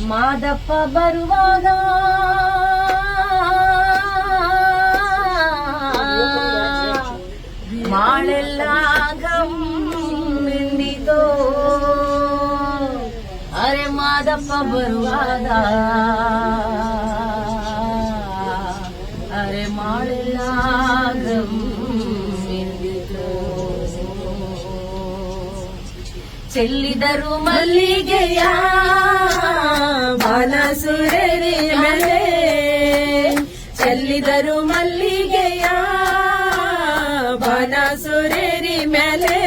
ಮಾದಪ್ಪ ಬರುವಾಗ ಮಾಳೆಲ್ಲ ಗಮ್ಮಿಂದಿತೋ ಅರೆ ಮಾದಪ್ಪ ಬರುವಾಗ ಚೆಲ್ಲಿದರು ಮಲ್ಲಿಗೆಯ ಬಾನಸುರೇರಿ ಮೇಲೆ. ಚೆಲ್ಲಿದರು ಮಲ್ಲಿಗೆಯ ಬಾನಸುರೇರಿ ಮೇಲೆ.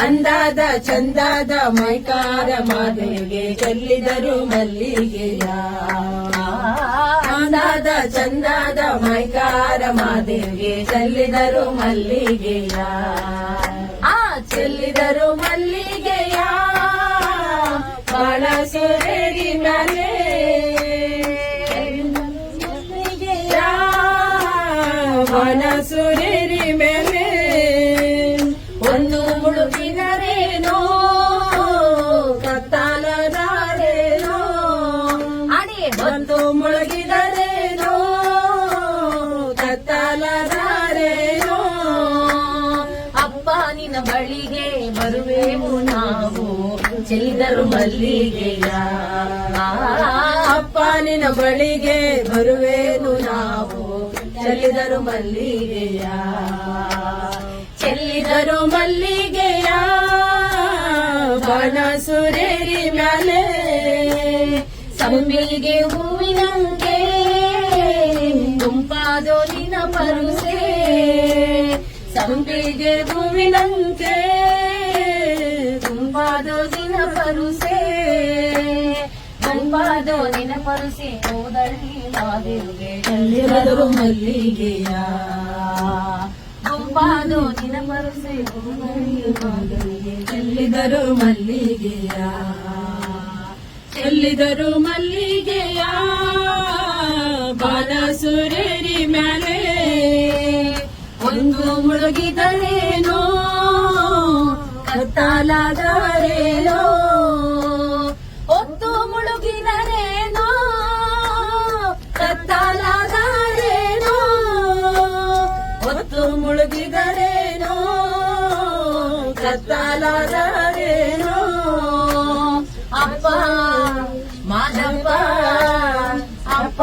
ಅಂದಾದ ಚಂದಾದ ಮೈಕಾರ ಮಾದೇವಿಗೆ ಚೆಲ್ಲಿದರು ಮಲ್ಲಿಗೆಯ. ಅಂದಾದ ಚಂದಾದ ಮೈಕಾರ ಮಾದೇವಿಗೆ ಚೆಲ್ಲಿದರು ಮಲ್ಲಿಗೆಯ. ಚೆಲ್ಲಿದರು ಮಲ್ಲಿಗೆಯ ಬಾಳ ಮನೆ ಸುರೇರಿ ಮೇಲೆ. ಒಂದು ಮುಳುಗಿನರೇನೋ ಕತ್ತಾಲದಾರೇನೋ. ಅಡಿ ಒಂದು ಮುಳುಗಿದರೇನೋ ಬಳಿಗೆ ಬರುವೆವು ನಾವು ಚೆಲ್ಲಿದರು ಮಲ್ಲಿಗೆಯ. ಅಪ್ಪನಿನ ಬಳಿಗೆ ಬರುವೆನು ನಾವು, ಚೆಲ್ಲಿದರು ಮಲ್ಲಿಗೆಯ. ಚೆಲ್ಲಿದರು ಮಲ್ಲಿಗೆಯ, ಬನಸುರೇರಿ ಸುರೇರಿ ಮ್ಯಾಲೆ. ಸಂಬಿಗೆ ಹೂವಿನಂಗೆ ಗುಂಪಾದೋ ನಿನ ಪರುಸೆ. ಸಂಪಿಗೆ ಹೂವಿನಂತೆ ತುಂಬಾದೋ ದಿನ ಪರುಸೆ. ತುಂಬಾದೋ ದಿನ ಪರುಸೆ ಹೋದಳ್ಳಿ ಮಾದಿರುವೆ ಚೆಲ್ಲಿದರು ಮಲ್ಲಿಗೆಯ? ಗುಂಪಾದೋ ದಿನ ಪರುಸೆ ಮಾದಿರುವೆ ಚೆಲ್ಲಿದರು ಮಲ್ಲಿಗೆಯ? ಚೆಲ್ಲಿದರು ಮಲ್ಲಿಗೆಯ? ಬಾಲಸುರ ಒಂದು ಮುಳುಗಿದರೇನೋ? ಕತ್ತಲಾದರೇನೋ ಒತ್ತು ಮುಳುಗಿದರೇನೋ? ಕತ್ತಲಾದರೇನೋ ಒತ್ತು ಮುಳುಗಿದರೇನೋ? ಕತ್ತಲಾದರೇನೋ ಅಪ್ಪ ಮಾದಪ್ಪ ಅಪ್ಪ.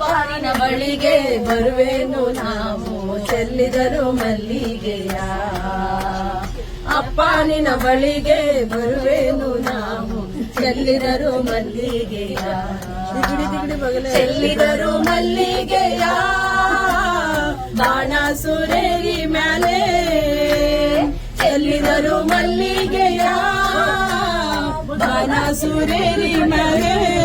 ನಿನ್ನ ಬಳಿಗೆ ಬರುವೆನು ನಾವು. ಚೆಲ್ಲಿದರು ಮಲ್ಲಿಗೆಯ. ಅಪ್ಪನಿನ ಬಳಿಗೆ ಬರುವೆನು ನಾವು. ಚೆಲ್ಲಿದರು ಮಲ್ಲಿಗೆಯ. ಚೆಲ್ಲಿದರು ಮಲ್ಲಿಗೆಯ. ಬಾಣ ಸುರೇರಿ ಮ್ಯಾಲೆ. ಚೆಲ್ಲಿದರು ಮಲ್ಲಿಗೆಯ. ಬಾಣ ಸುರೇರಿ ಮ್ಯಾಲೆ.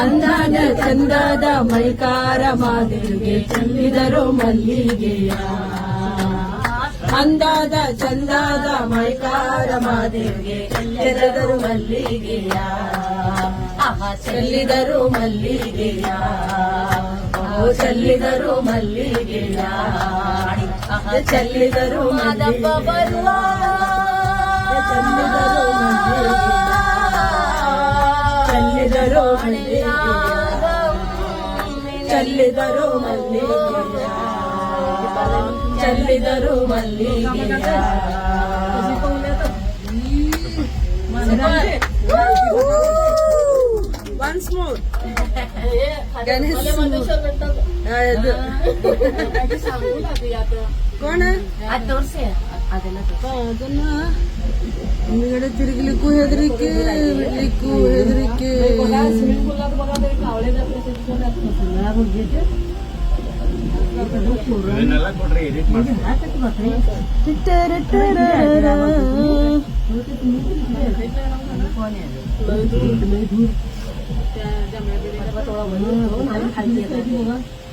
ಅಂದಾದ ಚಂದಾದ ಮೈಕಾರ ಮಾದಿಗೆ ಚೆಲ್ಲಿದರು ಮಲ್ಲಿಗೆಯ. ಅಂದಾದ ಚಂದಾದ ಮೈಕಾರ ಮಾದೇವಿಗೆ ಚೆಲ್ಲಿದರು ಮಲ್ಲಿಗೆಯ. ಚೆಲ್ಲಿದರು ಮಲ್ಲಿಗೆಯ. ಚೆಲ್ಲಿದರು ಮಲ್ಲಿಗೆಯ. ಚೆಲ್ಲಿದರು ಮಾದಪ್ಪ ಬರುವ. ಚೆಲ್ಲಿದರು ಮಲ್ಲಿಗೆಯ ಚೆಲ್ಲಿದರು ಮಲ್ಲಿಗೆಯ ಒನ್ಸ್ ಮೋರ್ ಗಣೇಶ್ ಇದು ಕೋಣ ಅದು ತೋರಿಸಿ ಅದೆಲ್ಲ ಅದನ್ನ ಹಿಂದ್ಗಡೆ ತಿರುಗಲಿಕ್ಕೂ ಹೆದರಿಕೆ ಬಿಡ್ಲಿಕ್ಕೂ ಹೆದರಿಕೆ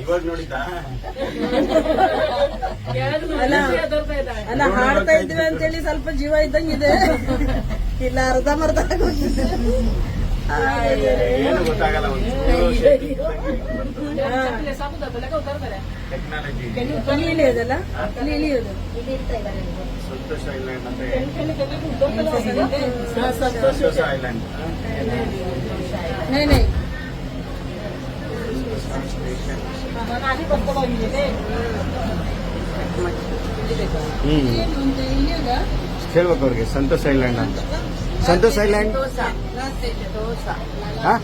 ಇವಾಗ ಅಲ್ಲ ಅಲ್ಲ ಹಾಡ್ತಾ ಇದ್ವಿ ಅಂತೇಳಿ ಸ್ವಲ್ಪ ಜೀವ ಇದ್ದಂಗಿದೆ. ಇಲ್ಲ ಅರ್ಧ ಮರ್ಧ. ಏನು ಗೊತ್ತಾಗಲ್ಲ ಟೆಕ್ನಾಲಜಿ ಇಲ್ಲಿ ಇಳಿಯೋದಲ್ಲ? ಇಲ್ಲಿ ಇಳಿಯೋದು. ಸಂತೋಷ ಐಲ್ಯಾಂಡ್ ಸಂತೋಷ. ಐಲ್ಯಾಂಡ್ ನೈ ಹ್ಮ್. ಹೇಳ್ಬೇಕು ಅವ್ರಿಗೆ. ಸಂತೋಷ ಐಲ್ಯಾಂಡ್ ಅಂತ. ಸಂತೋಷ ಐಲ್ಯಾಂಡ್? ದೋಸೆ. ಹಾ?